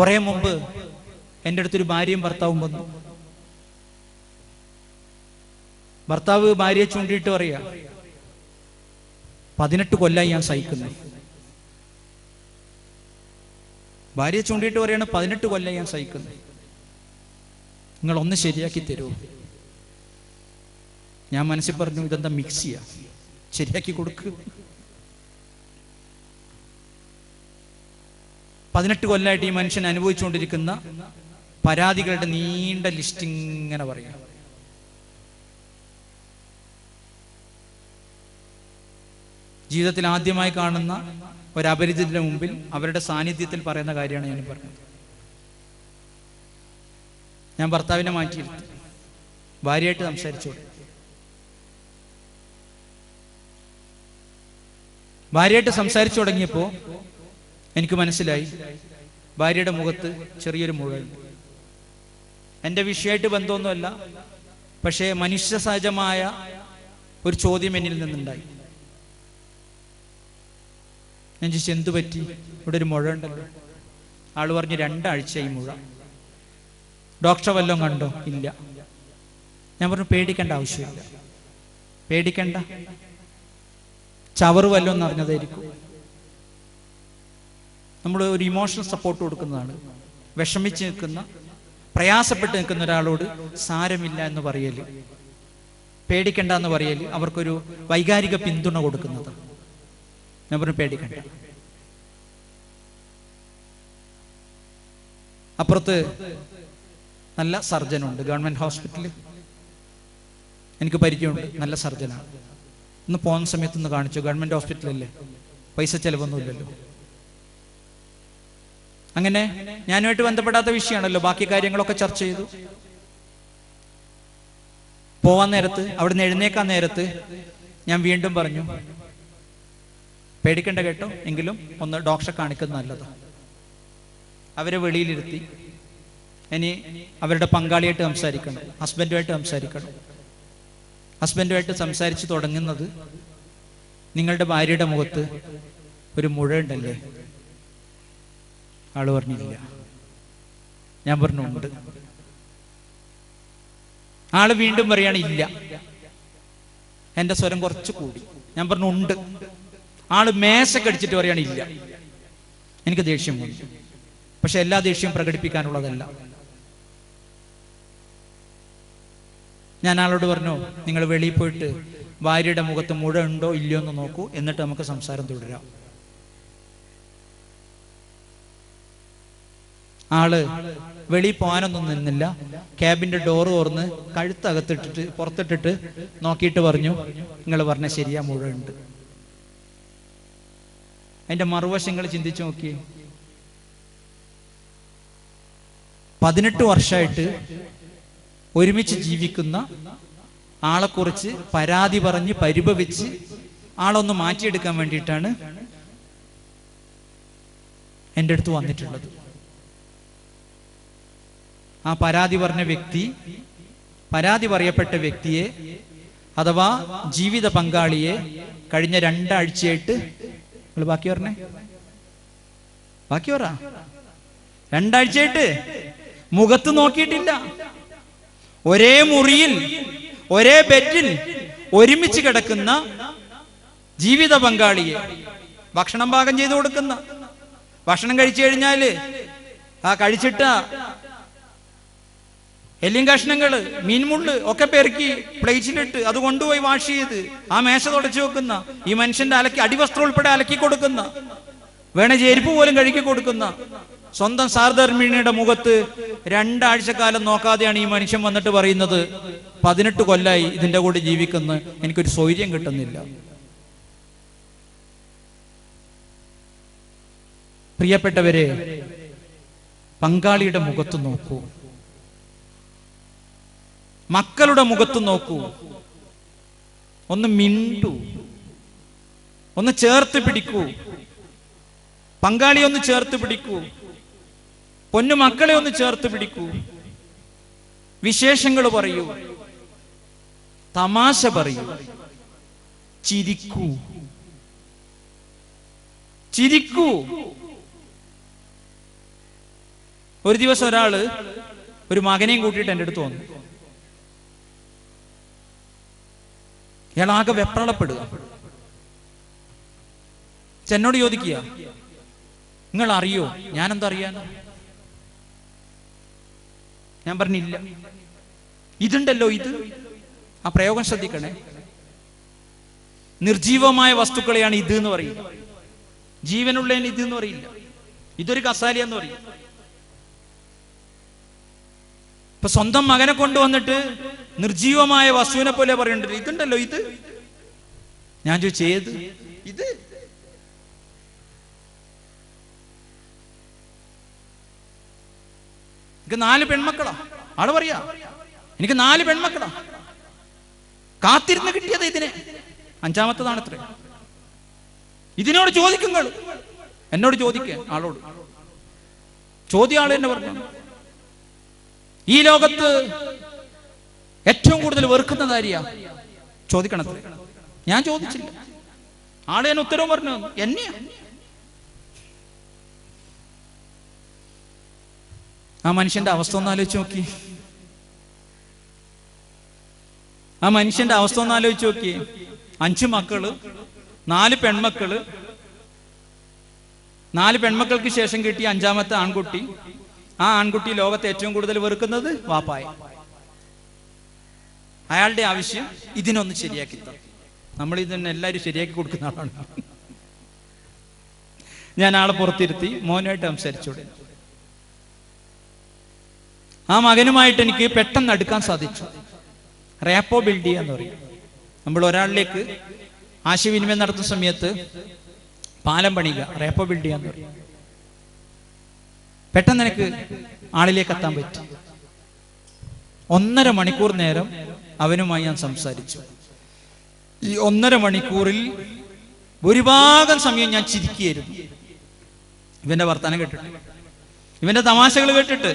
കുറെ മുമ്പ് എന്റെ അടുത്തൊരു ഭാര്യയും ഭർത്താവും വന്നു. ഭർത്താവ് ഭാര്യയെ ചൂണ്ടിയിട്ട് പറയാ പതിനെട്ട് കൊല്ലായി ഞാൻ സഹിക്കുന്നു. ഭാര്യയെ ചൂണ്ടിയിട്ട് പറയാണ് പതിനെട്ട് കൊല്ലായി ഞാൻ സഹിക്കുന്നു. നിങ്ങൾ ഒന്ന് ശരിയാക്കി തരുമോ ഞാൻ മനസ്സിൽ പറഞ്ഞു ഇതെന്താ മിക്സിയാ ശരിയാക്കി കൊടുക്ക്. പതിനെട്ട് കൊല്ലമായിട്ട് ഈ മനുഷ്യൻ അനുഭവിച്ചുകൊണ്ടിരിക്കുന്ന പരാതികളുടെ നീണ്ട ലിസ്റ്റ് ഇങ്ങനെ പറയാം. ജീവിതത്തിൽ ആദ്യമായി കാണുന്ന ഒരു അപരിചിതന്റെ മുമ്പിൽ അവരുടെ സാന്നിധ്യത്തിൽ പറയുന്ന കാര്യമാണ് ഞാൻ പറഞ്ഞത്. ഞാൻ ഭർത്താവിനെ മാറ്റിയിരുത്തി. ഭാര്യയായിട്ട് സംസാരിച്ചു ഭാര്യയായിട്ട് സംസാരിച്ചു തുടങ്ങിയപ്പോൾ എനിക്ക് മനസ്സിലായി. ഭാര്യയുടെ മുഖത്ത് ചെറിയൊരു മുഴയുണ്ട് എന്റെ വിഷയമായിട്ട് ബന്ധമൊന്നുമല്ല പക്ഷേ മനുഷ്യ സഹജമായ ഒരു ചോദ്യം എന്നിൽ നിന്നുണ്ടായി. ഞാൻ ചോദിച്ചു എന്തു പറ്റി? ഇവിടെ ഒരു മുഴ ഉണ്ടല്ലോ. ആൾ പറഞ്ഞു ഈ മുഴ. ഡോക്ടറെ വല്ലതും കണ്ടോ? ഇല്ല. ഞാൻ പറഞ്ഞു പേടിക്കേണ്ട ആവശ്യമില്ല. പേടിക്കണ്ട. ചവറ് വല്ലതും എന്നറിഞ്ഞതായിരിക്കും നമ്മൾ ഒരു ഇമോഷണൽ സപ്പോർട്ട് കൊടുക്കുന്നതാണ്. വിഷമിച്ച് നിൽക്കുന്ന പ്രയാസപ്പെട്ട് നിൽക്കുന്ന ഒരാളോട് സാരമില്ല എന്ന് പറയൽ. പേടിക്കണ്ട എന്ന് പറയൽ. അവർക്കൊരു വൈകാരിക പിന്തുണ കൊടുക്കുന്നത്. ഞാൻ പറഞ്ഞു പേടിക്കണ്ട. അപ്പുറത്ത് നല്ല സർജനുണ്ട്. ഗവൺമെന്റ് ഹോസ്പിറ്റലിൽ എനിക്ക് പരിചയമുണ്ട്. നല്ല സർജനാണ്. ഇന്ന് പോകുന്ന സമയത്ത് ഒന്ന് കാണിച്ചു. ഗവൺമെന്റ് ഹോസ്പിറ്റലല്ലേ? പൈസ ചെലവൊന്നുമില്ലല്ലോ അങ്ങനെ ഞാനുമായിട്ട് ബന്ധപ്പെടാത്ത വിഷയമാണല്ലോ ബാക്കി കാര്യങ്ങളൊക്കെ ചർച്ച ചെയ്തു. പോവാൻ നേരത്ത് അവിടുന്ന് എഴുന്നേക്കാൻ നേരത്ത് ഞാൻ വീണ്ടും പറഞ്ഞു പേടിക്കണ്ട കേട്ടോ എങ്കിലും ഒന്ന് ഡോക്ടറെ കാണിക്കുന്നത് നല്ലതാണ് അവരെ വെളിയിലിരുത്തി ഇനി അവരുടെ പങ്കാളിയായിട്ട് സംസാരിക്കണം ഹസ്ബൻഡുമായിട്ട് സംസാരിക്കണം. ഹസ്ബൻഡുമായിട്ട് സംസാരിച്ച് തുടങ്ങുന്നത് നിങ്ങളുടെ ഭാര്യയുടെ മുഖത്ത് ഒരു മുഴ ഉണ്ടല്ലേ? ആൾ പറഞ്ഞില്ല. ഞാൻ പറഞ്ഞു ഉണ്ട്. ആൾ വീണ്ടും പറയാണ് ഇല്ല. എന്റെ സ്വരം കുറച്ച് കൂടി. ഞാൻ പറഞ്ഞു ഉണ്ട്. ആൾ മേശക്കടിച്ചിട്ട് പറയാണ് ഇല്ല. എനിക്ക് ദേഷ്യം വന്നു. പക്ഷെ എല്ലാ ദേഷ്യവും പ്രകടിപ്പിക്കാനുള്ളതല്ല. ഞാൻ ആളോട് പറഞ്ഞു നിങ്ങൾ വെളിയിൽ പോയിട്ട് ഭാര്യയുടെ മുഖത്ത് മുഴ ഉണ്ടോ ഇല്ലയോ എന്ന് നോക്കൂ. എന്നിട്ട് നമുക്ക് സംസാരം തുടരാം. ആൾ വെളിയിൽ പോകാനൊന്നും നിന്നില്ല. ക്യാബിന്റെ ഡോർ തുറന്ന് കഴുത്തകത്തിട്ടിട്ട് പുറത്തിട്ടിട്ട് നോക്കിയിട്ട് പറഞ്ഞു നിങ്ങൾ പറഞ്ഞ ശരിയാ മുഴുവൻ ഉണ്ട് അതിന്റെ മറുവശങ്ങൾ ചിന്തിച്ചു നോക്കി പതിനെട്ട് വർഷമായിട്ട് ഒരുമിച്ച് ജീവിക്കുന്ന ആളെക്കുറിച്ച് പരാതി പറഞ്ഞ് പരിഭവിച്ച് ആളൊന്ന് മാറ്റിയെടുക്കാൻ വേണ്ടിയിട്ടാണ് എന്റെ അടുത്ത് വന്നിട്ടുള്ളത്. ആ പരാതി പറഞ്ഞ വ്യക്തി പരാതി പറയപ്പെട്ട വ്യക്തിയെ അഥവാ ജീവിത പങ്കാളിയെ കഴിഞ്ഞ രണ്ടാഴ്ചയായിട്ട് നിങ്ങൾ ബാക്കി പറഞ്ഞേ? ബാക്കി പറ. രണ്ടാഴ്ചയായിട്ട് മുഖത്ത് നോക്കിയിട്ടില്ല. ഒരേ മുറിയിൽ ഒരേ ബെഡിൽ ഒരുമിച്ച് കിടക്കുന്ന ജീവിത പങ്കാളിയെ ഭക്ഷണം പാകം ചെയ്തു കൊടുക്കുന്ന. ഭക്ഷണം കഴിച്ചു കഴിഞ്ഞാൽ ആ കഴിച്ചിട്ട എല്ലും കഷ്ണങ്ങൾ മീൻമുള്ള് ഒക്കെ പെറുക്കി പ്ലേറ്റിലിട്ട് അത് കൊണ്ടുപോയി വാഷ് ചെയ്ത് ആ മേശ തുടച്ചു വെക്കുന്ന ഈ മനുഷ്യന്റെ അലക്കി അടിവസ്ത്രം ഉൾപ്പെടെ അലക്കി കൊടുക്കുന്ന വേണ ചെരുപ്പ് പോലും കഴുകി കൊടുക്കുന്ന സ്വന്തം സാർധർമ്മിണിയുടെ മുഖത്ത് രണ്ടാഴ്ചക്കാലം നോക്കാതെയാണ് ഈ മനുഷ്യൻ വന്നിട്ട് പറയുന്നത് പതിനെട്ട് കൊല്ലായി ഇതിന്റെ കൂടെ ജീവിക്കുന്ന എനിക്കൊരു സൗര്യം കിട്ടുന്നില്ല. പ്രിയപ്പെട്ടവരെ പങ്കാളിയുടെ മുഖത്ത് നോക്കൂ. മക്കളുടെ മുഖത്ത് നോക്കൂ. ഒന്ന് മിണ്ടു. ഒന്ന് ചേർത്ത് പിടിക്കൂ. പങ്കാളി ഒന്ന് ചേർത്ത് പിടിക്കൂ. പൊന്നു മക്കളെ ഒന്ന് ചേർത്ത് പിടിക്കൂ. വിശേഷങ്ങൾ പറയൂ. തമാശ പറയൂ. ചിരിക്കൂ. ചിരിക്കൂ. ഒരു ദിവസം ഒരാൾ ഒരു മകനെയും കൂട്ടിയിട്ട് എന്റെ അടുത്ത് വന്നു. ഇയാളാകെ വെപ്രളപ്പെടുക. ചെന്നോട് ചോദിക്കുക നിങ്ങൾ അറിയോ ഞാൻ എന്താ അറിയാൻ? ഞാൻ പറഞ്ഞില്ല. ഇതുണ്ടല്ലോ ഇത്. ആ പ്രയോഗം ശ്രദ്ധിക്കണേ. നിർജീവമായ വസ്തുക്കളെയാണ് ഇത് എന്ന് പറയുക ജീവനുള്ളതിന് ഇത് എന്ന് പറയില്ല. ഇതൊരു കസാലിയ എന്ന് പറയും. ഇപ്പൊ സ്വന്തം മകനെ കൊണ്ടുവന്നിട്ട് നിർജീവമായ വസ്തുവിനെ പോലെ പറയണ്ടത് ഇതുണ്ടല്ലോ ഇത്. ഞാൻ ചോദിച്ചു ഏത്? ഇത്. എനിക്ക് നാല് പെൺമക്കളാ. ആൾ പറയാ. എനിക്ക് നാല് പെൺമക്കളാ. കാത്തിരുന്ന് കിട്ടിയത് ഇതിനെ. അഞ്ചാമത്തതാണ് അത്ര ഇതിനോട് ചോദിക്കുങ്ങൾ. എന്നോട് ചോദിക്ക ആളോട്. ചോദ്യം ആൾ തന്നെ പറഞ്ഞു. ഈ ലോകത്ത് ഏറ്റവും കൂടുതൽ വെറുക്കുന്നത് ആര്യാ? ചോദിക്കണത്രേ ഞാൻ ചോദിച്ചില്ല. ആളെ ഞാൻ ഉത്തരവ് പറഞ്ഞു. എന്നെയാ? ആ മനുഷ്യന്റെ അവസ്ഥ ഒന്ന് ആലോചിച്ച് നോക്കി. ആ മനുഷ്യന്റെ അവസ്ഥ ഒന്ന് ആലോചിച്ച് നോക്കി. അഞ്ചു മക്കൾ നാല് പെൺമക്കൾ. നാല് പെൺമക്കൾക്ക് ശേഷം കിട്ടിയ അഞ്ചാമത്തെ ആൺകുട്ടി. ആ ആൺകുട്ടി ലോകത്തെ ഏറ്റവും കൂടുതൽ വെറുക്കുന്നത് വാപ്പായ. അയാളുടെ ആവശ്യം ഇതിനൊന്ന് ശരിയാക്കി നമ്മൾ ഇതിനെ എല്ലാവരും ശരിയാക്കി കൊടുക്കുന്ന ആളാണ്. ഞാൻ ആളെ പുറത്തിരുത്തി മോനുമായിട്ട് സംസാരിച്ചോടെ ആ മകനുമായിട്ട് എനിക്ക് പെട്ടെന്ന് അടുക്കാൻ സാധിച്ചു. റേപ്പോ ബിൽഡ് ചെയ്യുക എന്ന് പറയും. നമ്മൾ ഒരാളിലേക്ക് ആശയവിനിമയം നടത്തുന്ന സമയത്ത് പാലം പണിയുക റേപ്പോ ബിൽഡ് ചെയ്യാന്ന് പറയും. പെട്ടെന്ന് എനിക്ക് ആളിലേക്ക് എത്താൻ പറ്റി. ഒന്നര മണിക്കൂർ നേരം അവനുമായി ഞാൻ സംസാരിച്ചു. ഈ ഒന്നര മണിക്കൂറിൽ ഭൂരിഭാഗം സമയം ഞാൻ ചിരിക്കുകയായിരുന്നു. ഇവന്റെ വർത്തമാനം കേട്ടിട്ട് ഇവന്റെ തമാശകൾ കേട്ടിട്ട്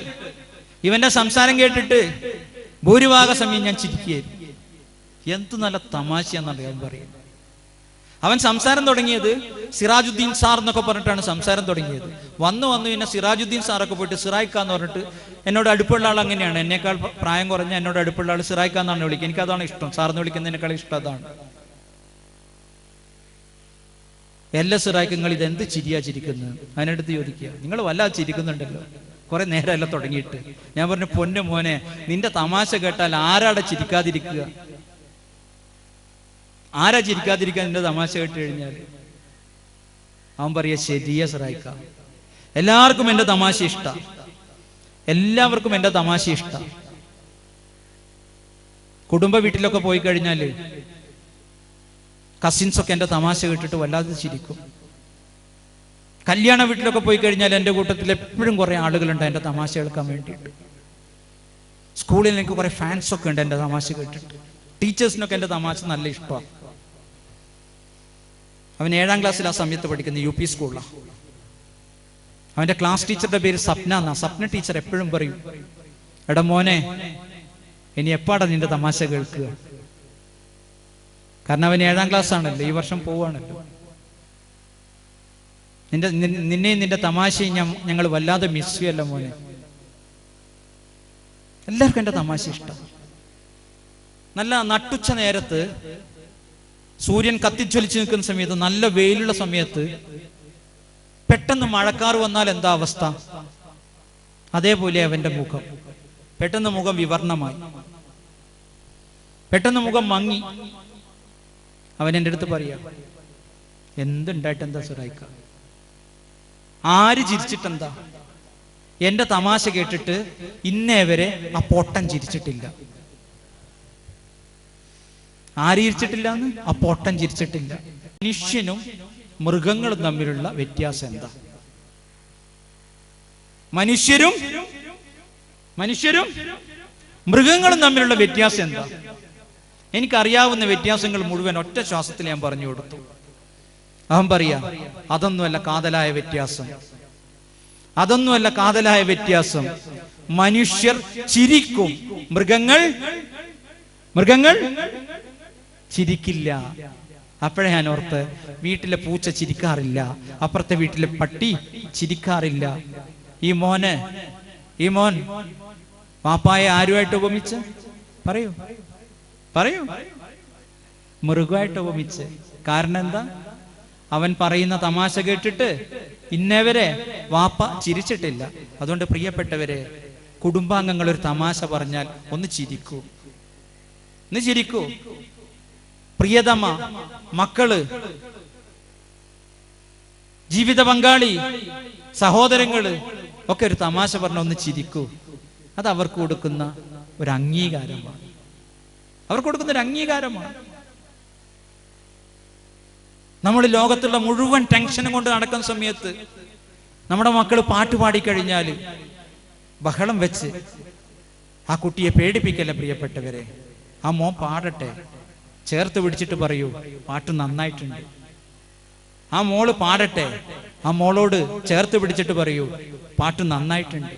ഇവന്റെ സംസാരം കേട്ടിട്ട് ഭൂരിഭാഗ സമയം ഞാൻ ചിരിക്കുകയായിരുന്നു. എന്ത് നല്ല തമാശയാണെന്നറിയാൻ പറയും അവൻ സംസാരം തുടങ്ങിയത് സിറാജുദ്ദീൻ സാർ എന്നൊക്കെ പറഞ്ഞിട്ടാണ് സംസാരം തുടങ്ങിയത്. വന്നു വന്നു പിന്നെ സിറാജുദ്ദീൻ സാറൊക്കെ പോയിട്ട് സിറായിക്ക എന്ന് പറഞ്ഞിട്ട് എന്നോട് അടുപ്പുള്ള ആൾ അങ്ങനെയാണ്. എന്നേക്കാൾ പ്രായം കുറഞ്ഞ എന്നോട് അടുപ്പുള്ള ആൾ സിറായിക്ക എന്നാണ് വിളിക്കുക എനിക്ക് അതാണ് ഇഷ്ടം. സാറിന് വിളിക്കുന്നതിനേക്കാൾ ഇഷ്ടം അതാണ്. എല്ലാ സിറായിക്കും നിങ്ങൾ ഇതെന്ത് ചിരിയാ ചിരിക്കുന്നത്? അതിനടുത്ത് ചോദിക്കുക. നിങ്ങൾ വല്ലാതെ ചിരിക്കുന്നുണ്ടല്ലോ. കുറെ നേരമല്ല തുടങ്ങിയിട്ട്. ഞാൻ പറഞ്ഞു പൊന്നു മോനെ നിന്റെ തമാശ കേട്ടാൽ ആരാടെ ചിരിക്കാതിരിക്കുക? ആരാ ചിരിക്കാതിരിക്കാൻ എന്റെ തമാശ കേട്ട് കഴിഞ്ഞാൽ അവൻ പറയാ ശരിയ സറായിക്ക. എല്ലാവർക്കും എന്റെ തമാശ ഇഷ്ട. എല്ലാവർക്കും എന്റെ തമാശ ഇഷ്ട. കുടുംബ വീട്ടിലൊക്കെ പോയി കഴിഞ്ഞാൽ കസിൻസ് ഒക്കെ എന്റെ തമാശ കേട്ടിട്ട് വല്ലാതെ ചിരിക്കും. കല്യാണ വീട്ടിലൊക്കെ പോയി കഴിഞ്ഞാൽ എന്റെ കൂട്ടത്തിൽ എപ്പോഴും കുറെ ആളുകളുണ്ട് എന്റെ തമാശ കേൾക്കാൻ വേണ്ടിയിട്ട്. സ്കൂളിൽ എനിക്ക് കുറെ ഫാൻസ് ഒക്കെ ഉണ്ട് എന്റെ തമാശ കേട്ടിട്ട്. ടീച്ചേഴ്സിനൊക്കെ എന്റെ തമാശ നല്ല ഇഷ്ടമാണ് അവൻ ഏഴാം ക്ലാസ്സിൽ ആ സമയത്ത് പഠിക്കുന്ന യു പി സ്കൂളിലാണ് ക്ലാസ് ടീച്ചറുടെ പേര് സപ്ന എന്നാ സപ്ന ടീച്ചർ എപ്പോഴും പറയും എടാ മോനെ ഇനി എപ്പാടാ നിന്റെ തമാശ കേൾക്കുക? കാരണം അവൻ ഏഴാം ക്ലാസ് ആണല്ലോ ഈ വർഷം പോവാണല്ലോ. നിന്റെ നിന്നെയും നിന്റെ തമാശയും ഞാൻ ഞങ്ങൾ വല്ലാതെ മിസ് ചെയ്യല്ല മോനെ. എല്ലാവർക്കും എന്റെ തമാശ ഇഷ്ടം. നല്ല നട്ടുച്ച നേരത്ത് സൂര്യൻ കത്തിച്ചൊലിച്ച് നിൽക്കുന്ന സമയത്ത് നല്ല വെയിലുള്ള സമയത്ത് പെട്ടെന്ന് മഴക്കാർ വന്നാൽ എന്താ അവസ്ഥ? അതേപോലെ അവന്റെ മുഖം. പെട്ടെന്ന് മുഖം വിവർണമായി. പെട്ടെന്ന് മുഖം മങ്ങി. അവൻ എന്റെ അടുത്ത് പറയാ എന്തുണ്ടായിട്ട് എന്താ സുറായിക്ക ആര് ചിരിച്ചിട്ടെന്താ? എന്റെ തമാശ കേട്ടിട്ട് ഇന്നേ വരെ ആ പൊട്ടൻ ചിരിച്ചിട്ടില്ല. ആര് എന്ന് ആ പൊട്ടൻ ചിരിച്ചിട്ടില്ല. മനുഷ്യനും മൃഗങ്ങളും തമ്മിലുള്ള വ്യത്യാസം എന്താ? മനുഷ്യരും മനുഷ്യരും മൃഗങ്ങളും തമ്മിലുള്ള വ്യത്യാസം എന്താ? എനിക്കറിയാവുന്ന വ്യത്യാസങ്ങൾ മുഴുവൻ ഒറ്റ ശ്വാസത്തിൽ ഞാൻ പറഞ്ഞു കൊടുത്തു. അഹം പറയാ അതൊന്നുമല്ല കാതലായ വ്യത്യാസം. അതൊന്നുമല്ല കാതലായ വ്യത്യാസം. മനുഷ്യർ ചിരിക്കും. മൃഗങ്ങൾ മൃഗങ്ങൾ ചിരിക്കില്ല. അപ്പോഴേ ഞാൻ ഓർത്ത് വീട്ടിലെ പൂച്ച ചിരിക്കാറില്ല. അപ്പുറത്തെ വീട്ടിലെ പട്ടി ചിരിക്കാറില്ല. ഈ മോന് ഈ മോൻ പാപ്പായെ ആരുമായിട്ട് ഉപമിച്ച്? പറയൂ. പറയൂ. മൃഗമായിട്ട് ഉപമിച്ച്. കാരണം എന്താ? അവൻ പറയുന്ന തമാശ കേട്ടിട്ട് ഇന്നവരെ വാപ്പ ചിരിച്ചിട്ടില്ല. അതുകൊണ്ട് പ്രിയപ്പെട്ടവരെ കുടുംബാംഗങ്ങൾ ഒരു തമാശ പറഞ്ഞാൽ ഒന്ന് ചിരിക്കൂ. ഒന്ന് ചിരിക്കൂ. പ്രിയതമ മക്കൾ ജീവിത പങ്കാളി സഹോദരങ്ങൾ ഒക്കെ ഒരു തമാശ പറഞ്ഞ ഒന്ന് ചിരിക്കൂ. അത് അവർക്ക് കൊടുക്കുന്ന ഒരു അംഗീകാരമാണ്. അവർക്ക് കൊടുക്കുന്ന ഒരു അംഗീകാരമാണ്. നമ്മൾ ലോകത്തുള്ള മുഴുവൻ ടെൻഷനും കൊണ്ട് നടക്കുന്ന സമയത്ത് നമ്മുടെ മക്കൾ പാട്ട് പാടിക്കഴിഞ്ഞാൽ ബഹളം വെച്ച് ആ കുട്ടിയെ പേടിപ്പിക്കല്ല പ്രിയപ്പെട്ടവരെ? ആ മോൻ പാടട്ടെ. ചേർത്ത് പിടിച്ചിട്ട് പറയൂ പാട്ട് നന്നായിട്ടുണ്ട്. ആ മോൾ പാടട്ടെ. ആ മോളോട് ചേർത്ത് പിടിച്ചിട്ട് പറയൂ പാട്ട് നന്നായിട്ടുണ്ട്.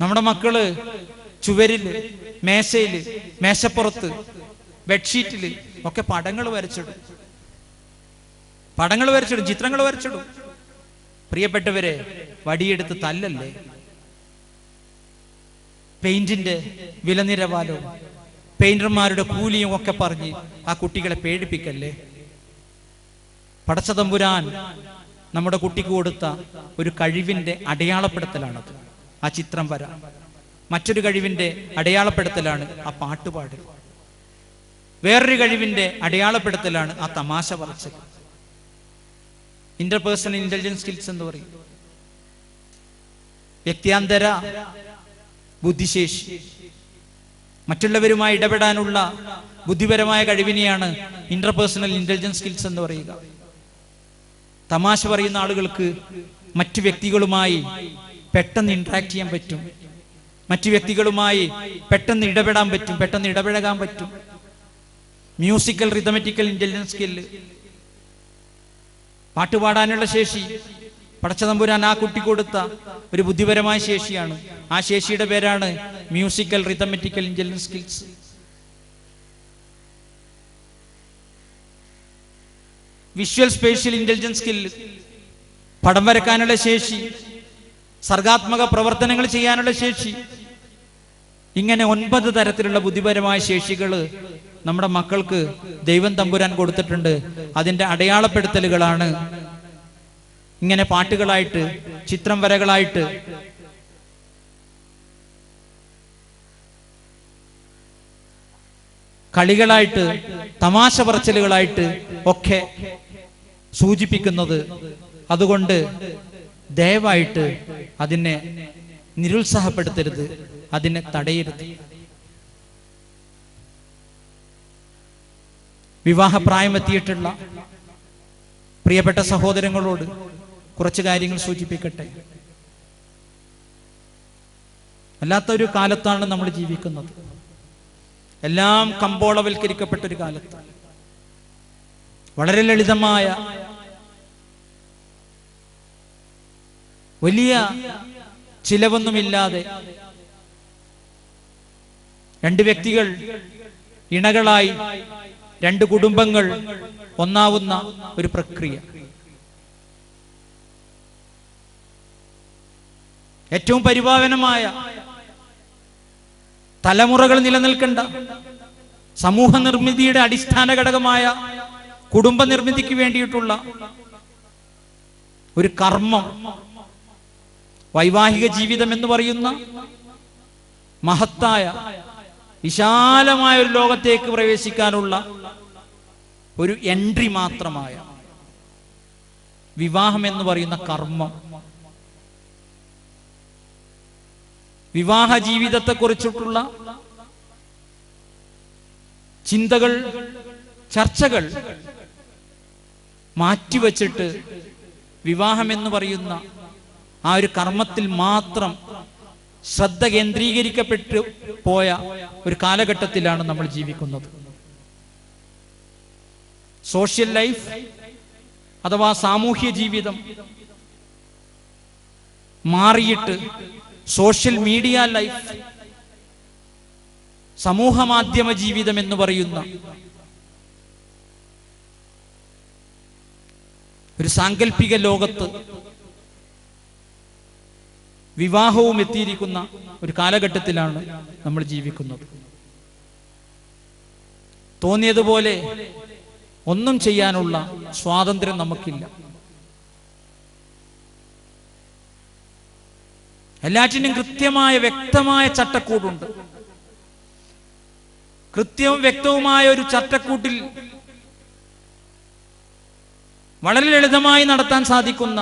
നമ്മുടെ മക്കൾ ചുവരിൽ മേശയിൽ മേശപ്പുറത്ത് ബെഡ്ഷീറ്റിൽ ഒക്കെ പടങ്ങൾ വരച്ചിടും. പടങ്ങൾ വരച്ചിടും ചിത്രങ്ങൾ വരച്ചിടും. പ്രിയപ്പെട്ടവരെ വടിയെടുത്ത് തല്ലല്ലേ? പെയിന്റിന്റെ വിലനിരവാലോ? പെയിന്റർമാരുടെ കൂലിയും ഒക്കെ പറഞ്ഞ് ആ കുട്ടികളെ പേടിപ്പിക്കല്ലേ? പടച്ചതമ്പുരാൻ നമ്മുടെ കുട്ടിക്ക് കൊടുത്ത ഒരു കഴിവിന്റെ അടയാളപ്പെടുത്തലാണത്. ആ ചിത്രം വര. മറ്റൊരു കഴിവിന്റെ അടയാളപ്പെടുത്തലാണ് ആ പാട്ടുപാട്. വേറൊരു കഴിവിന്റെ അടയാളപ്പെടുത്തലാണ് ആ തമാശ പറച്ചൽ. ഇന്റർപേഴ്സണൽ ഇന്റലിജൻസ് സ്കിൽസ് എന്ന് പറയും. വ്യക്തിയാന്തര ബുദ്ധിശേഷി. മറ്റുള്ളവരുമായി ഇടപെടാനുള്ള ബുദ്ധിപരമായ കഴിവിനെയാണ് ഇന്റർപേഴ്സണൽ ഇന്റലിജൻസ് സ്കിൽസ് എന്ന് പറയുക. തമാശ പറയുന്ന ആളുകൾക്ക് മറ്റു വ്യക്തികളുമായി പെട്ടെന്ന് ഇന്ററാക്ട് ചെയ്യാൻ പറ്റും. മറ്റു വ്യക്തികളുമായി പെട്ടെന്ന് ഇടപെടാൻ പറ്റും. പെട്ടെന്ന് ഇടപഴകാൻ പറ്റും. മ്യൂസിക്കൽ റിതമെറ്റിക്കൽ ഇന്റലിജൻസ് സ്കില്ല് പാട്ടുപാടാനുള്ള ശേഷി പടച്ചതമ്പുരാൻ ആ കുട്ടി കൊടുത്ത ഒരു ബുദ്ധിപരമായ ശേഷിയാണ്. ആ ശേഷിയുടെ പേരാണ് musical rhythmetical intelligence skills. Visual spatial intelligence skill പടം വരക്കാനുള്ള ശേഷി സർഗാത്മക പ്രവർത്തനങ്ങൾ ചെയ്യാനുള്ള ശേഷി ഇങ്ങനെ ഒൻപത് തരത്തിലുള്ള ബുദ്ധിപരമായ ശേഷികൾ നമ്മുടെ മക്കൾക്ക് ദൈവം തമ്പുരാൻ കൊടുത്തിട്ടുണ്ട്. അതിന്റെ അടയാളപ്പെടുത്തലുകളാണ് ഇങ്ങനെ പാട്ടുകളായിട്ട് ചിത്രം വരകളായിട്ട്. കളികളായിട്ട് തമാശ പറച്ചിലുകളായിട്ട് ഒക്കെ സൂചിപ്പിക്കുന്നത്. അതുകൊണ്ട് ദയവായിട്ട് അതിനെ നിരുത്സാഹപ്പെടുത്തരുത്. അതിനെ തടയരുത്. വിവാഹപ്രായമെത്തിയിട്ടുള്ള പ്രിയപ്പെട്ട സഹോദരങ്ങളോട് കുറച്ച് കാര്യങ്ങൾ സൂചിപ്പിക്കട്ടെ. അല്ലാത്ത ഒരു കാലത്താണ് നമ്മൾ ജീവിക്കുന്നത്. എല്ലാം കമ്പോളവൽക്കരിക്കപ്പെട്ട ഒരു കാലത്ത്. വളരെ ലളിതമായ വലിയ ചിലവൊന്നുമില്ലാതെ രണ്ട് വ്യക്തികൾ ഇണകളായി രണ്ട് കുടുംബങ്ങൾ ഒന്നാവുന്ന ഒരു പ്രക്രിയ. ഏറ്റവും പരിപാവനമായ തലമുറകൾ നിലനിൽക്കേണ്ട സമൂഹ നിർമ്മിതിയുടെ അടിസ്ഥാന ഘടകമായ കുടുംബ നിർമ്മിതിക്ക് വേണ്ടിയിട്ടുള്ള ഒരു കർമ്മം വൈവാഹിക ജീവിതം എന്ന് പറയുന്ന മഹത്തായ വിശാലമായ ഒരു ലോകത്തേക്ക് പ്രവേശിക്കാനുള്ള ഒരു എൻട്രി മാത്രമായ വിവാഹം എന്ന് പറയുന്ന കർമ്മം. വിവാഹ ജീവിതത്തെക്കുറിച്ചിട്ടുള്ള ചിന്തകൾ ചർച്ചകൾ മാറ്റിവെച്ചിട്ട് വിവാഹം എന്ന് പറയുന്ന ആ ഒരു കർമ്മത്തിൽ മാത്രം ശ്രദ്ധ കേന്ദ്രീകരിക്കപ്പെട്ടു പോയ ഒരു കാലഘട്ടത്തിലാണ് നമ്മൾ ജീവിക്കുന്നത്. സോഷ്യൽ ലൈഫ് അഥവാ സാമൂഹ്യ ജീവിതം മാറിയിട്ട് സോഷ്യൽ മീഡിയ ലൈഫ് സമൂഹ മാധ്യമ ജീവിതം എന്ന് പറയുന്ന ഒരു സാങ്കല്പിക ലോകത്ത് വിവാഹവും എത്തിയിരിക്കുന്ന ഒരു കാലഘട്ടത്തിലാണ് നമ്മൾ ജീവിക്കുന്നത്. തോന്നിയതുപോലെ ഒന്നും ചെയ്യാനുള്ള സ്വാതന്ത്ര്യം നമുക്കില്ല. എല്ലാറ്റിനും കൃത്യമായ വ്യക്തമായ ചട്ടക്കൂടുണ്ട്. കൃത്യവും വ്യക്തവുമായ ഒരു ചട്ടക്കൂട്ടിൽ വളരെ ലളിതമായി നടത്താൻ സാധിക്കുന്ന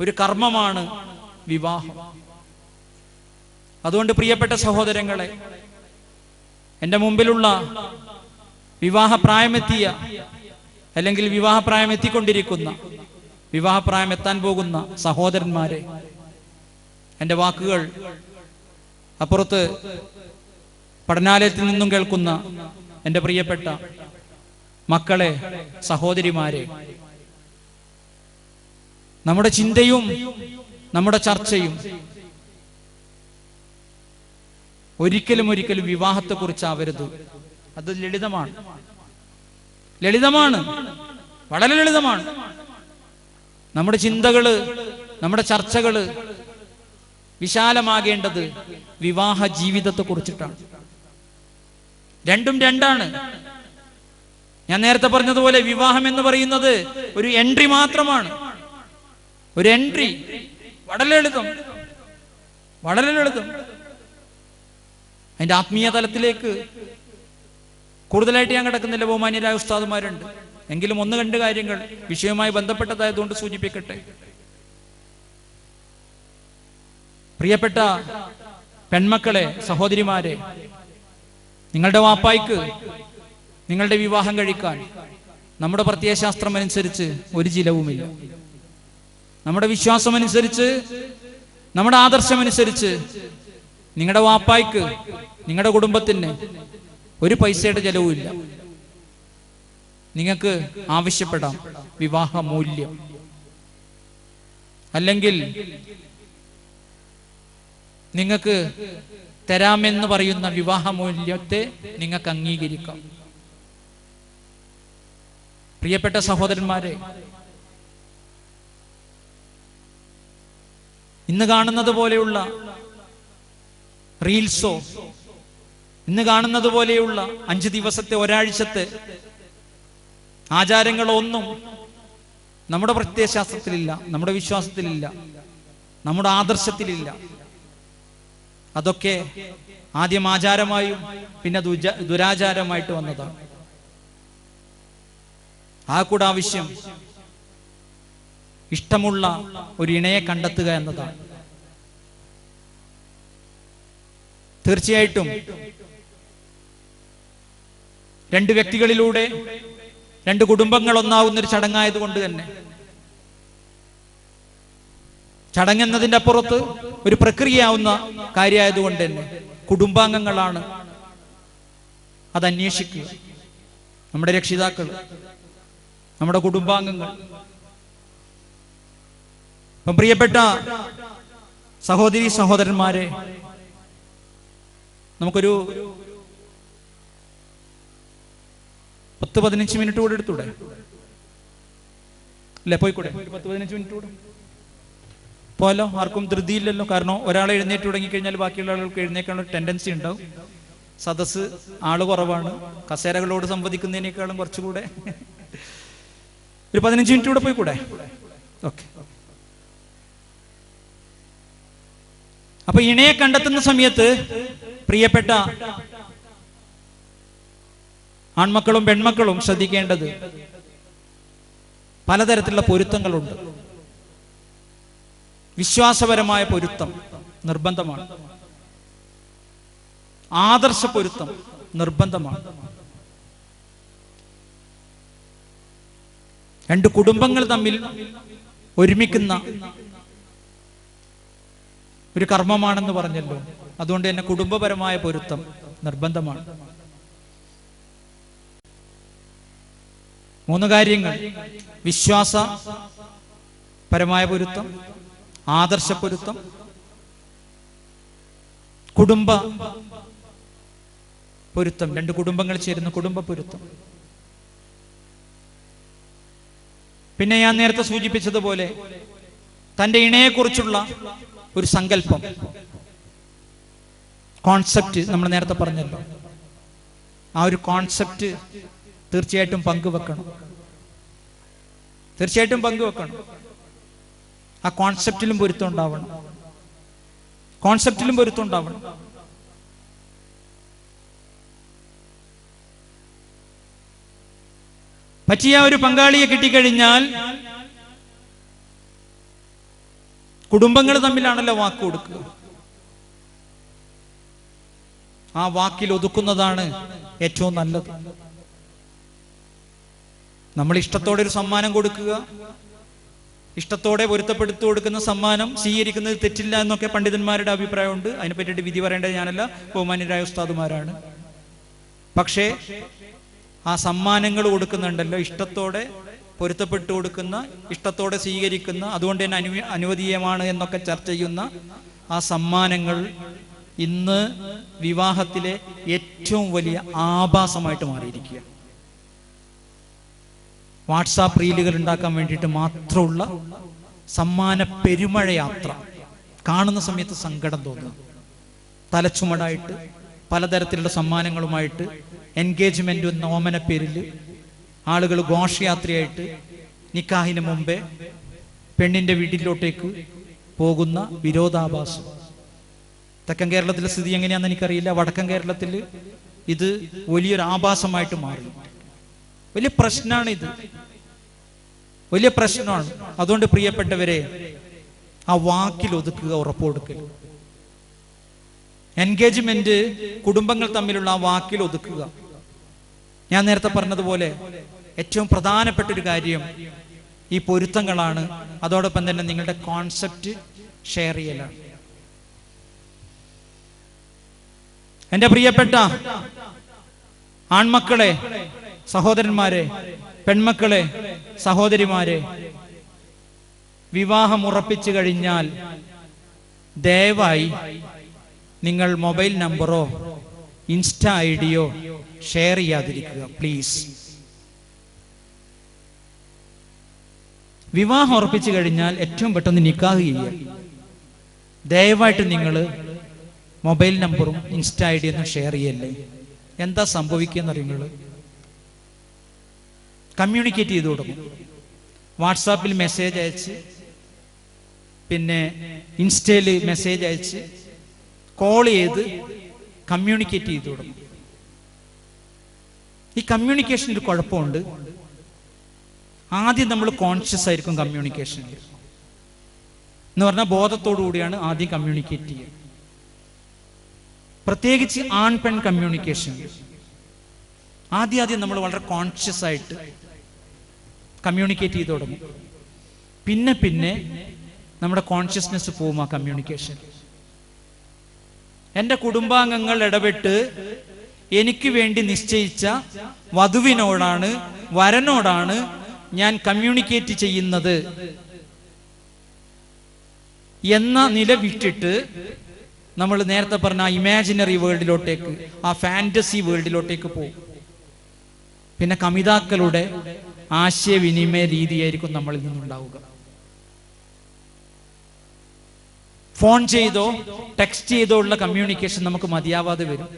ഒരു കർമ്മമാണ് വിവാഹം. അതുകൊണ്ട് പ്രിയപ്പെട്ട സഹോദരങ്ങളെ എന്റെ മുമ്പിലുള്ള വിവാഹപ്രായമെത്തിയ അല്ലെങ്കിൽ വിവാഹപ്രായം എത്തിക്കൊണ്ടിരിക്കുന്ന വിവാഹപ്രായം എത്താൻ പോകുന്ന സഹോദരന്മാരെ എന്റെ വാക്കുകൾ അപ്പുറത്ത് പഠനാലയത്തിൽ നിന്നും കേൾക്കുന്ന എന്റെ പ്രിയപ്പെട്ട മക്കളെ സഹോദരിമാരെ നമ്മുടെ ചിന്തയും നമ്മുടെ ചർച്ചയും ഒരിക്കലും ഒരിക്കലും വിവാഹത്തെ കുറിച്ചാവരുത് അത് ലളിതമാണ്. ലളിതമാണ്. വളരെ ലളിതമാണ്. നമ്മുടെ ചിന്തകൾ നമ്മുടെ ചർച്ചകൾ വിശാലമാകേണ്ടത് വിവാഹ ജീവിതത്തെ കുറിച്ചിട്ടാണ് രണ്ടും രണ്ടാണ്. ഞാൻ നേരത്തെ പറഞ്ഞതുപോലെ വിവാഹം എന്ന് പറയുന്നത് ഒരു എൻട്രി മാത്രമാണ്. ഒരു എൻട്രി. വളരെ ലളിതം. വളരെ ലളിതം. അതിന്റെ ആത്മീയ തലത്തിലേക്ക് കൂടുതലായിട്ട് ഞാൻ കിടക്കുന്നില്ല. ബഹുമാന്യരായ ഉസ്താദുമാരുണ്ട്. എങ്കിലും ഒന്ന് രണ്ട് കാര്യങ്ങൾ വിഷയവുമായി ബന്ധപ്പെട്ടതായതുകൊണ്ട് സൂചിപ്പിക്കട്ടെ. പ്രിയപ്പെട്ട പെൺമക്കളെ സഹോദരിമാരെ നിങ്ങളുടെ വാപ്പായ്ക്ക് നിങ്ങളുടെ വിവാഹം കഴിക്കാൻ നമ്മുടെ പ്രത്യയശാസ്ത്രം അനുസരിച്ച് ഒരു ചിലവുമില്ല. നമ്മുടെ വിശ്വാസം അനുസരിച്ച് നമ്മുടെ ആദർശം അനുസരിച്ച് നിങ്ങളുടെ വാപ്പായ്ക്ക് നിങ്ങളുടെ കുടുംബത്തിന് ഒരു പൈസയുടെ ചെലവുമില്ല. നിങ്ങൾക്ക് ആവശ്യപ്പെടാം വിവാഹ മൂല്യം അല്ലെങ്കിൽ നിങ്ങൾക്ക് തരാമെന്ന് പറയുന്ന വിവാഹ മൂല്യത്തെ നിങ്ങൾക്ക് അംഗീകരിക്കാം. പ്രിയപ്പെട്ട സഹോദരന്മാരെ ഇന്ന് കാണുന്നത് പോലെയുള്ള റീൽസോ ഇന്ന് കാണുന്നത് പോലെയുള്ള അഞ്ച് ദിവസത്തെ ഒരാഴ്ചത്തെ ആചാരങ്ങളോ ഒന്നും നമ്മുടെ പ്രത്യയശാസ്ത്രത്തിലില്ല നമ്മുടെ വിശ്വാസത്തിലില്ല നമ്മുടെ ആദർശത്തിലില്ല. അതൊക്കെ ആദ്യം ആചാരമായും പിന്നെ ദുരാചാരമായിട്ട് വന്നതാണ് ആ കൂടെ ആവശ്യം ഇഷ്ടമുള്ള ഒരു ഇണയെ കണ്ടെത്തുക എന്നതാണ് തീർച്ചയായിട്ടും രണ്ട് വ്യക്തികളിലൂടെ രണ്ട് കുടുംബങ്ങൾ ഒന്നാവുന്ന ഒരു ചടങ്ങായതുകൊണ്ട് തന്നെ ചടങ്ങെന്നതിന്റെ അപ്പുറത്ത് ഒരു പ്രക്രിയയാവുന്ന കാര്യമായതുകൊണ്ട് തന്നെ കുടുംബാംഗങ്ങളാണ് അത് അന്വേഷിക്കുക. നമ്മുടെ രക്ഷിതാക്കൾ നമ്മുടെ കുടുംബാംഗങ്ങൾ. അപ്പം പ്രിയപ്പെട്ട സഹോദരി സഹോദരന്മാരെ നമുക്കൊരു പത്ത് പതിനഞ്ച് മിനിറ്റ് കൂടെ എടുത്തൂടെ? അല്ലെ? പോയിക്കൂടെ? പത്ത് പതിനഞ്ച് മിനിറ്റ് കൂടെ? പോലോ ആർക്കും ധൃതിയില്ലല്ലോ. കാരണം ഒരാൾ എഴുന്നേറ്റ് തുടങ്ങിക്കഴിഞ്ഞാൽ ബാക്കിയുള്ള ആളുകൾക്ക് എഴുന്നേക്കാനുള്ള ടെൻഡൻസി ഉണ്ടാവും. സദസ് ആൾ കുറവാണ്. കസേരകളോട് സംവദിക്കുന്നതിനേക്കാളും കുറച്ചുകൂടെ. ഒരു പതിനഞ്ച് മിനിറ്റ് കൂടെ പോയി കൂടെ ഓക്കെ അപ്പൊ ഇണയെ കണ്ടെത്തുന്ന സമയത്ത് പ്രിയപ്പെട്ട ആൺമക്കളും പെൺമക്കളും ശ്രദ്ധിക്കേണ്ടത് പലതരത്തിലുള്ള പൊരുത്തങ്ങളുണ്ട്. വിശ്വാസപരമായ പൊരുത്തം നിർബന്ധമാണ്. ആദർശ പൊരുത്തം നിർബന്ധമാണ്. രണ്ട് കുടുംബങ്ങൾ തമ്മിൽ ഒരുമിക്കുന്ന ഒരു കർമ്മമാണെന്ന് പറഞ്ഞല്ലോ. അതുകൊണ്ട് തന്നെ കുടുംബപരമായ പൊരുത്തം നിർബന്ധമാണ്. മൂന്ന് കാര്യങ്ങൾ. വിശ്വാസ പരമായ പൊരുത്തം ആദർശ പൊരുത്തം കുടുംബ പൊരുത്തം. രണ്ട് കുടുംബങ്ങൾ ചേരുന്ന കുടുംബ പൊരുത്തം. പിന്നെ ഞാൻ നേരത്തെ സൂചിപ്പിച്ചതുപോലെ തന്റെ ഇണയെക്കുറിച്ചുള്ള ഒരു സങ്കല്പം കോൺസെപ്റ്റ് നമ്മൾ നേരത്തെ പറഞ്ഞല്ലോ. ആ ഒരു കോൺസെപ്റ്റ് തീർച്ചയായിട്ടും പങ്കുവെക്കണം. തീർച്ചയായിട്ടും പങ്കുവെക്കണം. ആ കോൺസെപ്റ്റിലും പൊരുത്തം ഉണ്ടാവണം. കോൺസെപ്റ്റിലും പൊരുത്തം ഉണ്ടാവണം. പറ്റിയ ഒരു പങ്കാളിയെ കിട്ടിക്കഴിഞ്ഞാൽ കുടുംബങ്ങൾ തമ്മിലാണല്ലോ വാക്ക് കൊടുക്കുക. ആ വാക്കിൽ ഒതുക്കുന്നതാണ് ഏറ്റവും നല്ലത്. നമ്മൾ ഇഷ്ടത്തോടെ ഒരു സമ്മാനം കൊടുക്കുക. ഇഷ്ടത്തോടെ പൊരുത്തപ്പെടുത്തു കൊടുക്കുന്ന സമ്മാനം സ്വീകരിക്കുന്നത് തെറ്റില്ല എന്നൊക്കെ പണ്ഡിതന്മാരുടെ അഭിപ്രായമുണ്ട്. അതിനെ പറ്റിയിട്ട് വിധി പറയേണ്ടത് ഞാനല്ല ബഹുമാന്യരായ ഉസ്താദുമാരാണ്. പക്ഷേ ആ സമ്മാനങ്ങൾ കൊടുക്കുന്നുണ്ടല്ലോ ഇഷ്ടത്തോടെ പൊരുത്തപ്പെട്ടു കൊടുക്കുന്ന ഇഷ്ടത്തോടെ സ്വീകരിക്കുന്ന അതുകൊണ്ട് തന്നെ അനു അനുവദീയമാണ് എന്നൊക്കെ ചർച്ച ചെയ്യുന്ന ആ സമ്മാനങ്ങൾ ഇന്ന് വിവാഹത്തിലെ ഏറ്റവും വലിയ ആഭാസമായിട്ട് മാറിയിരിക്കുക വാട്സാപ്പ് റീലുകൾ ഉണ്ടാക്കാൻ വേണ്ടിയിട്ട് മാത്രമുള്ള സമ്മാന പെരുമഴ യാത്ര. കാണുന്ന സമയത്ത് സങ്കടം തോന്നുക. തലച്ചുമടായിട്ട് പലതരത്തിലുള്ള സമ്മാനങ്ങളുമായിട്ട് എൻഗേജ്മെന്റ് നോമന പേരിൽ ആളുകൾ ഘോഷയാത്രയായിട്ട് നിക്കാഹിന് മുമ്പേ പെണ്ണിന്റെ വീട്ടിലോട്ടേക്ക് പോകുന്ന വിരോധാഭാസം. തെക്കൻ കേരളത്തിലെ സ്ഥിതി എങ്ങനെയാണെന്ന് എനിക്കറിയില്ല. വടക്കൻ കേരളത്തിൽ ഇത് വലിയൊരു ആഭാസമായിട്ട് മാറി. വലിയ പ്രശ്നമാണ് ഇത് വലിയ പ്രശ്നമാണ്. അതുകൊണ്ട് പ്രിയപ്പെട്ടവരെ ആ വാക്കിൽ ഒതുക്കുക ഉറപ്പ് കൊടുക്കുക എൻഗേജ്മെന്റ് കുടുംബങ്ങൾ തമ്മിലുള്ള ആ വാക്കിൽ ഒതുക്കുക. ഞാൻ നേരത്തെ പറഞ്ഞതുപോലെ ഏറ്റവും പ്രധാനപ്പെട്ട ഒരു കാര്യം ഈ പൊരുത്തങ്ങളാണ്. അതോടൊപ്പം തന്നെ നിങ്ങളുടെ കോൺസെപ്റ്റ് ഷെയർ ചെയ്യലാണ്. എന്റെ പ്രിയപ്പെട്ട ആൺമക്കളെ സഹോദരന്മാരെ പെൺമക്കളെ സഹോദരിമാരെ വിവാഹം ഉറപ്പിച്ചു കഴിഞ്ഞാൽ ദയവായി നിങ്ങൾ മൊബൈൽ നമ്പറോ ഇൻസ്റ്റ ഐ ഡിയോ ഷെയർ ചെയ്യാതിരിക്കുക പ്ലീസ്. വിവാഹം ഉറപ്പിച്ചു കഴിഞ്ഞാൽ ഏറ്റവും പെട്ടെന്ന് നിക്കാഹ് ചെയ്യുക. ദയവായിട്ട് നിങ്ങൾ മൊബൈൽ നമ്പറും ഇൻസ്റ്റ ഐ ഡി ഒന്നും ഷെയർ ചെയ്യല്ലേ? എന്താ സംഭവിക്കുക നിങ്ങൾ കമ്മ്യൂണിക്കേറ്റ് ചെയ്തു കൊടുക്കും. വാട്സാപ്പിൽ മെസ്സേജ് അയച്ച് പിന്നെ ഇൻസ്റ്റയിൽ മെസ്സേജ് അയച്ച് കോൾ ചെയ്ത് കമ്മ്യൂണിക്കേറ്റ് ചെയ്തു കൊടുക്കും. ഈ കമ്മ്യൂണിക്കേഷനിൽ കുഴപ്പമുണ്ട്. ആദ്യം നമ്മൾ കോൺഷ്യസ് ആയിരിക്കും കമ്മ്യൂണിക്കേഷനിൽ എന്ന് പറഞ്ഞാൽ ബോധത്തോടു കൂടിയാണ് ആദ്യം കമ്മ്യൂണിക്കേറ്റ് ചെയ്യുക. പ്രത്യേകിച്ച് ആൺ പെൺ കമ്മ്യൂണിക്കേഷൻ ആദ്യം ആദ്യം നമ്മൾ വളരെ കോൺഷ്യസ് ആയിട്ട് കമ്മ്യൂണിക്കേറ്റ് ചെയ്ത് തുടങ്ങും. പിന്നെ പിന്നെ നമ്മുടെ കോൺഷ്യസ്നെസ് പോവും ആ കമ്മ്യൂണിക്കേഷൻ എന്റെ കുടുംബാംഗങ്ങൾ ഇടപെട്ട് എനിക്ക് വേണ്ടി നിശ്ചയിച്ച വധുവിനോടാണ് വരനോടാണ് ഞാൻ കമ്മ്യൂണിക്കേറ്റ് ചെയ്യുന്നത് എന്ന നില വിട്ടിട്ട് നമ്മൾ നേരത്തെ പറഞ്ഞ ആ ഇമാജിനറി വേൾഡിലോട്ടേക്ക് ആ ഫാന്റസി വേൾഡിലോട്ടേക്ക് പോകും പിന്നെ കമിതാക്കളുടെ ആശയവിനിമയ രീതിയായിരിക്കും നമ്മളിൽ നിന്നുണ്ടാവുക. ഫോൺ ചെയ്തോ ടെക്സ്റ്റ് ചെയ്തോ ഉള്ള കമ്മ്യൂണിക്കേഷൻ നമുക്ക് മതിയാവാതെ വരും.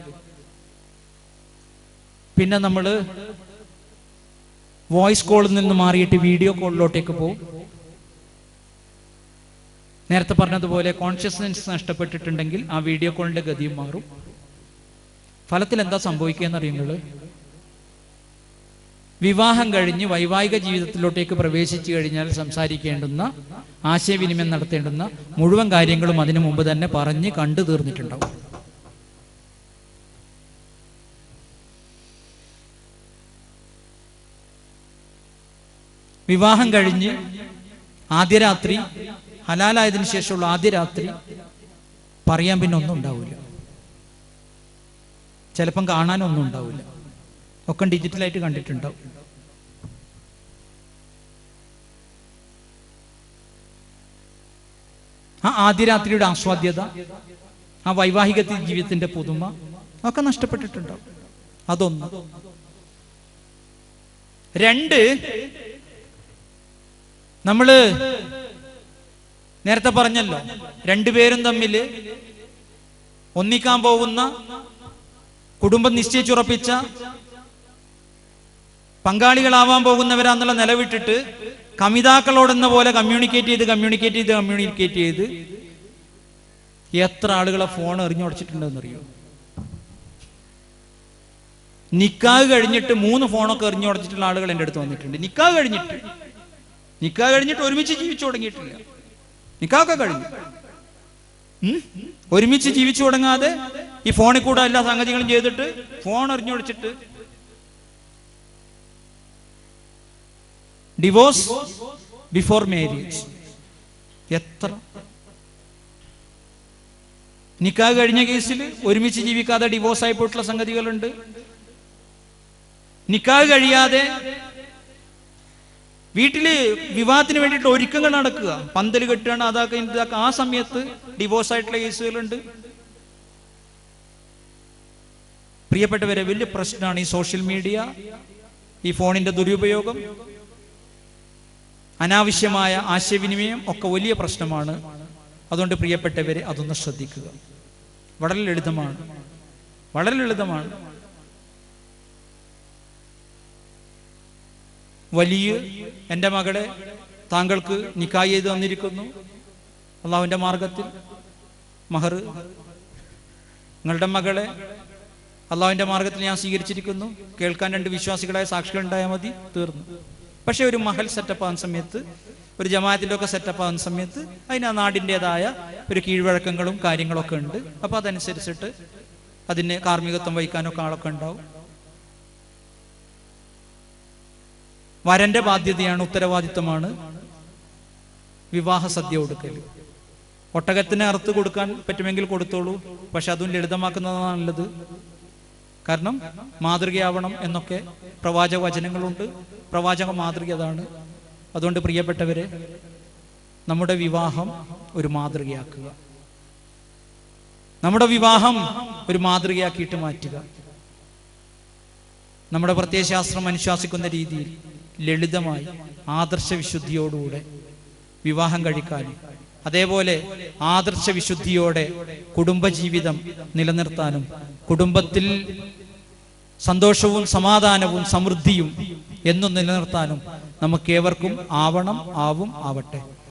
പിന്നെ നമ്മൾ വോയിസ് കോളിൽ നിന്ന് മാറിയിട്ട് വീഡിയോ കോളിലോട്ടേക്ക് പോകും നേരത്തെ പറഞ്ഞതുപോലെ കോൺഷ്യസ്നെസ് നഷ്ടപ്പെട്ടിട്ടുണ്ടെങ്കിൽ ആ വീഡിയോ കോളിന്റെ ഗതിയും മാറും. ഫലത്തിൽ എന്താ സംഭവിക്കുക എന്നറിയുന്നത് വിവാഹം കഴിഞ്ഞ് വൈവാഹിക ജീവിതത്തിലോട്ടേക്ക് പ്രവേശിച്ചു കഴിഞ്ഞാൽ സംസാരിക്കേണ്ടുന്ന ആശയവിനിമയം നടത്തേണ്ടുന്ന മുഴുവൻ കാര്യങ്ങളും അതിനു മുമ്പ് തന്നെ പറഞ്ഞ് കണ്ടു തീർന്നിട്ടുണ്ടാവും. വിവാഹം കഴിഞ്ഞ് ആദ്യ രാത്രി ഹലാലായതിനു ശേഷമുള്ള ആദ്യ രാത്രി പറയാൻ പിന്നെ ഒന്നും ഉണ്ടാവില്ല ചിലപ്പം കാണാനൊന്നും ഉണ്ടാവില്ല ഒക്കെ ഡിജിറ്റലായിട്ട് കണ്ടിട്ടുണ്ടാവും. ആ ആദ്യ രാത്രിയുടെ ആസ്വാദ്യത ആ വൈവാഹിക ജീവിതത്തിന്റെ പുതുമ ഒക്കെ നഷ്ടപ്പെട്ടിട്ടുണ്ടാവും. അതൊന്ന്. രണ്ട് നമ്മൾ നേരത്തെ പറഞ്ഞല്ലോ രണ്ടുപേരും തമ്മിൽ ഒന്നിക്കാൻ പോകുന്ന കുടുംബം നിശ്ചയിച്ചുറപ്പിച്ച പങ്കാളികളാവാൻ പോകുന്നവരാന്നുള്ള നിലവിട്ടിട്ട് കമിതാക്കളോടെന്ന പോലെ കമ്മ്യൂണിക്കേറ്റ് ചെയ്ത് കമ്മ്യൂണിക്കേറ്റ് ചെയ്ത് കമ്മ്യൂണിക്കേറ്റ് ചെയ്ത് എത്ര ആളുകളെ ഫോൺ എറിഞ്ഞുടച്ചിട്ടുണ്ടെന്നറിയോ? നിക്കാഹ് കഴിഞ്ഞിട്ട് മൂന്ന് ഫോണൊക്കെ എറിഞ്ഞുടച്ചിട്ടുള്ള ആളുകൾ എന്റെ അടുത്ത് വന്നിട്ടുണ്ട്. നിക്കാഹ് കഴിഞ്ഞിട്ട്. നിക്കാഹ് കഴിഞ്ഞിട്ട് ഒരുമിച്ച് ജീവിച്ചു തുടങ്ങിയിട്ടില്ല. നിക്കാഹൊക്കെ കഴിഞ്ഞു? ഒരുമിച്ച് ജീവിച്ചു തുടങ്ങാതെ ഈ ഫോണിൽ കൂടെ എല്ലാ സംഗതികളും ചെയ്തിട്ട് ഫോൺ എറിഞ്ഞുടച്ചിട്ട് ഡിവോഴ്സ് ബിഫോർ മാരേജ് എത്ര? നിക്കാ കഴിഞ്ഞ കേസിൽ ഒരുമിച്ച് ജീവിക്കാതെ ഡിവോഴ്സ് ആയി പോയിട്ടുള്ള സംഗതികളുണ്ട്. നിക്കാ കഴിയാതെ വീട്ടിൽ വിവാഹത്തിന് വേണ്ടിയിട്ട് ഒരുക്കങ്ങൾ നടക്കുക. പന്തൽ കെട്ടുകയാണ് അതാക്കുക ഇതാക്കുക ആ സമയത്ത് ഡിവോഴ്സ് ആയിട്ടുള്ള കേസുകളുണ്ട്. പ്രിയപ്പെട്ടവരെ വലിയ പ്രശ്നമാണ് ഈ സോഷ്യൽ മീഡിയ ഈ ഫോണിന്റെ ദുരുപയോഗം. അനാവശ്യമായ ആശയവിനിമയം ഒക്കെ വലിയ പ്രശ്നമാണ്. അതുകൊണ്ട് പ്രിയപ്പെട്ടവരെ അതൊന്ന് ശ്രദ്ധിക്കുക. വളരെ ലളിതമാണ്. വളരെ ലളിതമാണ്. വലിയ എന്റെ മകളെ താങ്കൾക്ക് നിക്കായ് ചെയ്ത് തന്നിരിക്കുന്നു. അള്ളാഹുവിന്റെ മാർഗത്തിൽ. മഹർ നിങ്ങളുടെ മകളെ അള്ളാഹുവിന്റെ മാർഗത്തിൽ ഞാൻ സ്വീകരിച്ചിരിക്കുന്നു. കേൾക്കാൻ രണ്ട് വിശ്വാസികളായ സാക്ഷികൾ ഉണ്ടായാൽ മതി. തീർന്നു. പക്ഷെ ഒരു മഹൽ സെറ്റപ്പ് ആകുന്ന സമയത്ത് ഒരു ജമാഅത്തിന്റെ ഒക്കെ സെറ്റപ്പ് ആകുന്ന സമയത്ത് അതിന് ആ നാടിന്റെതായ ഒരു കീഴ്വഴക്കങ്ങളും കാര്യങ്ങളൊക്കെ ഉണ്ട്. അപ്പോൾ അതനുസരിച്ചിട്ട് അതിന് കാർമ്മികത്വം വഹിക്കാനൊക്കെ ആളൊക്കെ ഉണ്ടാവും. വരന്റെ ബാധ്യതയാണ് ഉത്തരവാദിത്തമാണ് വിവാഹ സദ്യ കൊടുക്കൽ ഒട്ടകത്തിന് അറുത്ത് കൊടുക്കാൻ പറ്റുമെങ്കിൽ കൊടുത്തോളൂ പക്ഷെ അതും ലളിതമാക്കുന്നതാണ് നല്ലത്. കാരണം മാതൃകയാവണം എന്നൊക്കെ പ്രവാചക വചനങ്ങളുണ്ട് പ്രവാചക മാതൃക അതാണ്. അതുകൊണ്ട് പ്രിയപ്പെട്ടവരെ നമ്മുടെ വിവാഹം ഒരു മാതൃകയാക്കുക. നമ്മുടെ വിവാഹം ഒരു മാതൃകയാക്കിയിട്ട് മാറ്റുക. നമ്മുടെ പ്രത്യയശാസ്ത്രം അനുശാസിക്കുന്ന രീതിയിൽ ലളിതമായി ആദർശ വിശുദ്ധിയോടുകൂടെ വിവാഹം കഴിക്കാനും അതേപോലെ ആദർശ വിശുദ്ധിയോടെ കുടുംബജീവിതം നിലനിർത്താനും കുടുംബത്തിൽ സന്തോഷവും സമാധാനവും സമൃദ്ധിയും എന്നും നിലനിർത്താനും നമുക്കേവർക്കും ആവണം ആവും ആവട്ടെ.